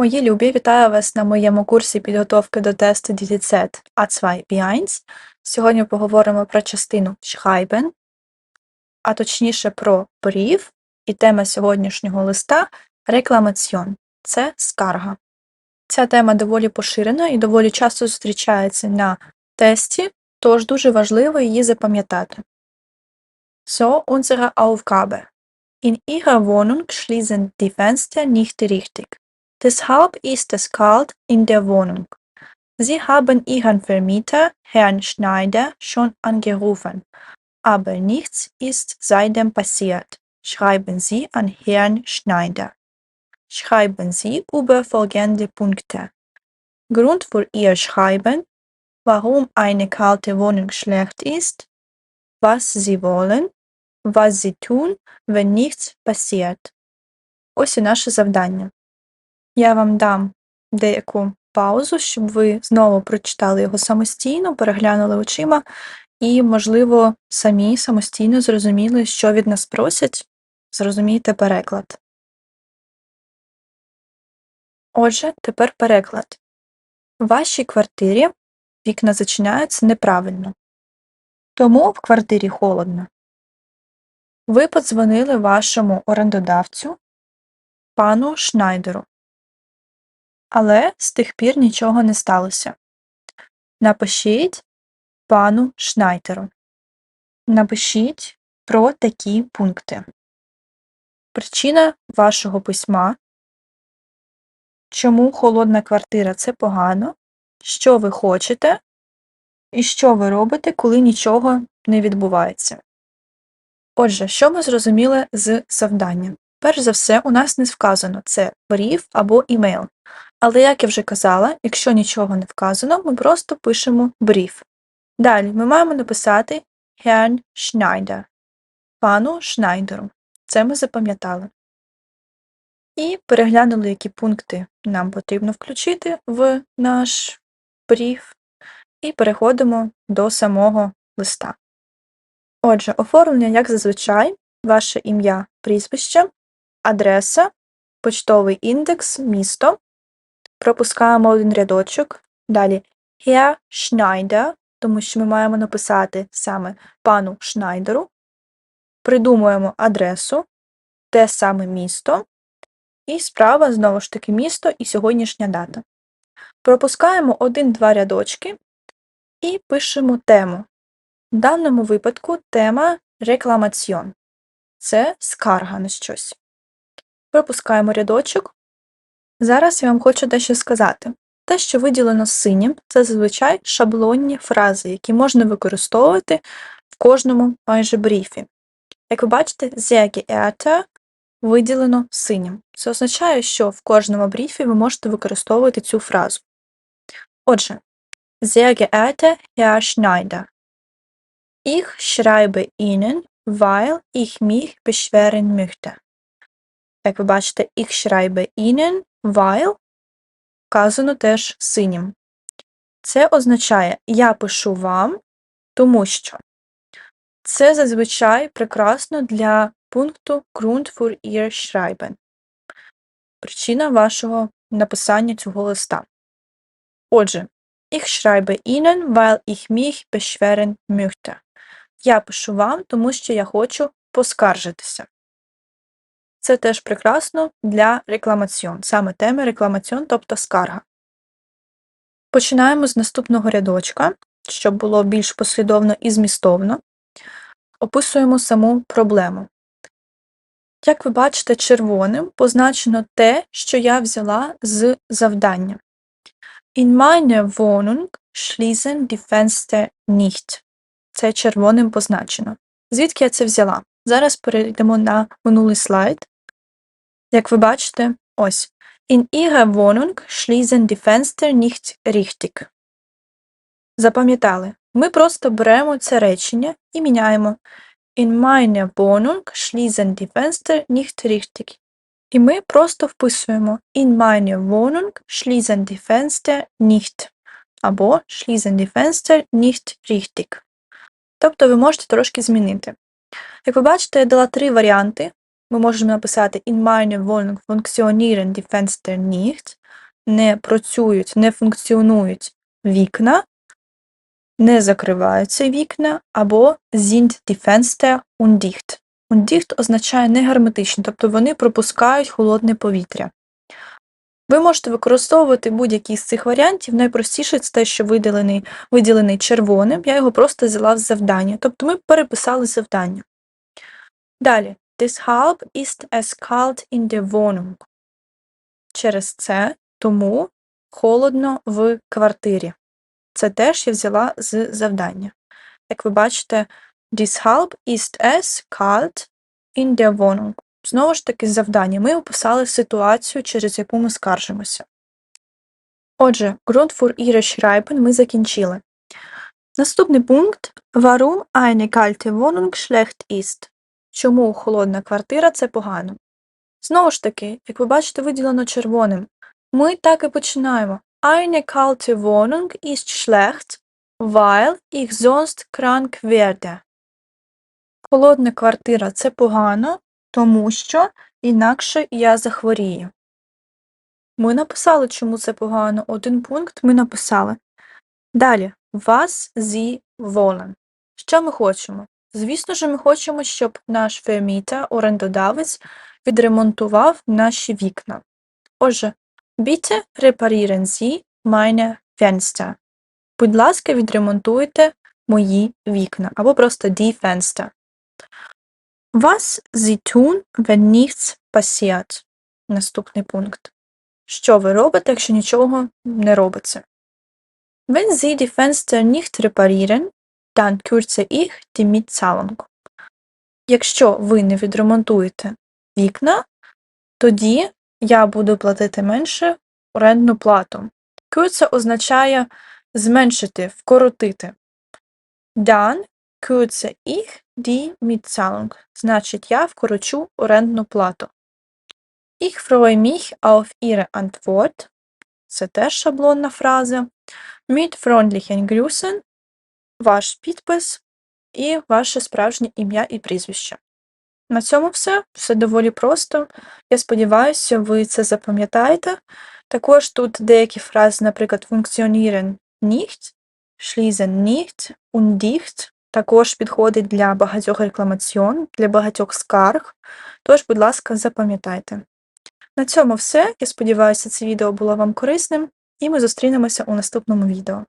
Мої любі, вітаю вас на моєму курсі підготовки до тесту DTZ A2 B1. Сьогодні поговоримо про частину Schreiben, а точніше про brief, і тема сьогоднішнього листа рекламаціон. Це скарга. Ця тема доволі поширена і доволі часто зустрічається на тесті, тож дуже важливо її запам'ятати. So unsere Aufgabe. In Ihrer Wohnung schließen die Fenster nicht richtig. Deshalb ist es kalt in der Wohnung. Sie haben Ihren Vermieter, Herrn Schneider, schon angerufen, aber nichts ist seitdem passiert. Schreiben Sie an Herrn Schneider. Schreiben Sie über folgende Punkte. Grund für Ihr Schreiben, warum eine kalte Wohnung schlecht ist, was Sie wollen, was Sie tun, wenn nichts passiert. Ось і наше завдання. Я вам дам деяку паузу, щоб ви знову прочитали його самостійно, переглянули очима і, можливо, самі самостійно зрозуміли, що від нас просять, зрозумієте переклад. Отже, тепер переклад. В вашій квартирі вікна зачиняються неправильно. Тому в квартирі холодно. Ви подзвонили вашому орендодавцю, пану Шнайдеру. Але з тих пір нічого не сталося. Напишіть пану Шнайдеру. Напишіть про такі пункти. Причина вашого письма. Чому холодна квартира це погано? Що ви хочете? І що ви робите, коли нічого не відбувається? Отже, що ми зрозуміли з завданням? Перш за все, у нас не вказано це бриф або імейл. Але, як я вже казала, якщо нічого не вказано, ми просто пишемо бриф. Далі ми маємо написати Herrn Schneider, пану Шнайдеру. Це ми запам'ятали. І переглянули, які пункти нам потрібно включити в наш бриф, і переходимо до самого листа. Отже, оформлення, як зазвичай, ваше ім'я, прізвище, адреса, почтовий індекс, місто. Пропускаємо один рядочок. Далі Herr Schneider, тому що ми маємо написати саме пану Шнайдеру. Придумуємо адресу, те саме місто. І справа, знову ж таки, місто і сьогоднішня дата. Пропускаємо один-два рядочки і пишемо тему. В даному випадку тема рекламаціон. Це скарга на щось. Пропускаємо рядочок. Зараз я вам хочу дещо сказати. Те, що виділено синім, це зазвичай шаблонні фрази, які можна використовувати в кожному майже бріфі. Як ви бачите, sehr geehrter виділено синім. Це означає, що в кожному бріфі ви можете використовувати цю фразу. Отже, sehr geehrter Herr Schneider. Ich schreibe Ihnen, weil ich mich beschweren. Як ви бачите, ich schreibe Ihnen, weil вказано теж синім. Це означає я пишу вам, тому що це зазвичай прекрасно для пункту Grund für Ihr Schreiben. Причина вашого написання цього листа. Отже, ich schreibe Ihnen, weil ich mich beschweren möchte. Я пишу вам, тому що я хочу поскаржитися. Це теж прекрасно для рекламаціон, саме теми рекламаціон, тобто скарга. Починаємо з наступного рядочка, щоб було більш послідовно і змістовно. Описуємо саму проблему. Як ви бачите, червоним позначено те, що я взяла з завдання. In meiner Wohnung schließen die Fenster nicht. Це червоним позначено. Звідки я це взяла? Зараз перейдемо на минулий слайд. Як ви бачите, ось. In ihrer Wohnung schließen die Fenster nicht richtig. Запам'ятали. Ми просто беремо це речення і міняємо. In meiner Wohnung schließen die Fenster nicht richtig. І ми просто вписуємо In meiner Wohnung schließen die Fenster nicht. Або schließen die Fenster nicht richtig. Тобто ви можете трошки змінити. Як ви бачите, я дала три варіанти ми можемо написати in meiner Wohnung funktionieren die Fenster nicht. Не працюють, не функціонують вікна, не закриваються вікна, або sind die Fenster undicht. Undicht означає негерметично, тобто вони пропускають холодне повітря. Ви можете використовувати будь-який з цих варіантів. Найпростіше це те, що виділений, виділений червоним. Я його просто взяла з завдання. Тобто ми переписали завдання. Далі. Deshalb ist es kalt in der Wohnung. Через це, тому холодно в квартирі. Це теж я взяла з завдання. Як ви бачите, deshalb ist es kalt in der Wohnung. Знову ж таки, завдання. Ми описали ситуацію, через яку ми скаржимося. Отже, Grund für Ihre Schreiben ми закінчили. Наступний пункт. Warum eine kalte Wohnung schlecht ist. Чому холодна квартира це погано? Знову ж таки, як ви бачите, виділено червоним. Ми так і починаємо. Eine kalte Wohnung ist schlecht, weil ich sonst krank werde. Холодна квартира це погано, тому що інакше я захворію. Ми написали, чому це погано. Один пункт ми написали. Далі. Was Sie wollen. Що ми хочемо? Звісно ж, ми хочемо, щоб наш ферміта, орендодавець, відремонтував наші вікна. Отже, bitte reparieren Sie meine Fenster. Будь ласка, відремонтуйте мої вікна, або просто die Fenster. Was Sie tun, wenn nichts passiert? Наступний пункт. Що ви робите, якщо нічого не робиться? Wenn Sie die Fenster nicht reparieren, dann kürze ich die Mietzahlung. Якщо ви не відремонтуєте вікна, тоді я буду платити менше орендну плату. Kürze означає зменшити, вкоротити. Dann kürze ich die Mietzahlung. Значить, я вкорочу орендну плату. Ich freue mich auf Ihre Antwort. Це теж шаблонна фраза. Mit freundlichen Grüßen. Ваш підпис і ваше справжнє ім'я і прізвище. На цьому все. Все доволі просто. Я сподіваюся, ви це запам'ятаєте. Також тут деякі фрази, наприклад, funktionieren nicht, schließen nicht, undicht також підходить для багатьох рекламаціон, для багатьох скарг. Тож, будь ласка, запам'ятайте. На цьому все. Я сподіваюся, це відео було вам корисним, і ми зустрінемося у наступному відео.